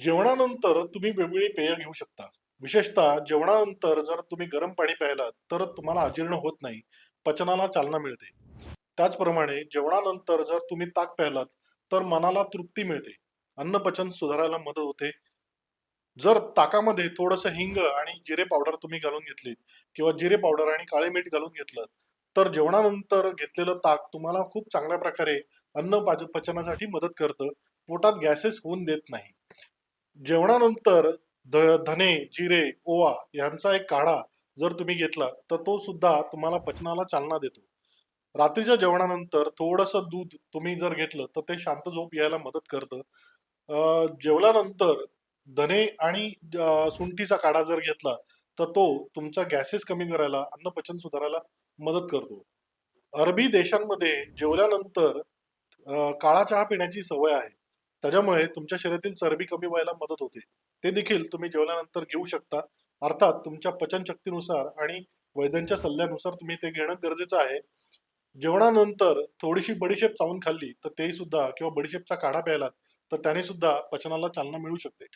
जेवणानंतर तुम्ही वेगवेगळी पेय घेऊ शकता. विशेषतः जेवणानंतर जर तुम्ही गरम पाणी प्यायलात तर तुम्हाला अजीर्ण होत नाही पचनाला चालना मिळते. त्याचप्रमाणे जेवणानंतर जर तुम्ही ताक प्यायलात तर मनाला तृप्ती मिळते. अन्न पचन सुधारायला मदत होते. जर ताकामध्ये थोडंसं हिंग आणि जिरे पावडर तुम्ही घालून घेतलीत किंवा जिरे पावडर आणि काळे मीठ घालून घेतलं तर जेवणानंतर घेतलेलं ताक तुम्हाला खूप चांगल्या प्रकारे अन्न पाच- पचनासाठी मदत करतं. पोटात गॅसेस होऊन देत नाही. जेवणानंतर ध- धने जिरे ओवा यांचा एक काढा जर तुम्ही घेतला तर तो सुद्धा तुम्हाला पचनाला चालना देतो. रात्रीच्या जेवणानंतर थोडंसं दूध तुम्ही जर घेतलं तर ते शांत झोप यायला मदत करतं. जेवल्यानंतर धने आणि सुंठीचा काढा जर घेतला तर तो तुमचा गॅसेस कमी करायला अन्न पचन सुधारायला मदत करतो. अरबी देशांमध्ये जेवल्यानंतर काळा चहा पिण्याची सवय आहे. त्याच्यामुळे तुमच्या शरीरातील चरबी कमी व्हायला मदत होते. ते देखील तुम्ही जेवल्यानंतर घेऊ शकता. अर्थात तुमच्या पचनशक्तीनुसार आणि वैद्यांच्या सल्ल्यानुसार तुम्ही ते घेणं गरजेचं आहे. जेवणानंतर थोडीशी बडीशेप चावून खाल्ली तर तेही सुद्धा किंवा बडीशेपचा काढा प्यायलात तर त्याने सुद्धा पचनाला चालना मिळू शकते.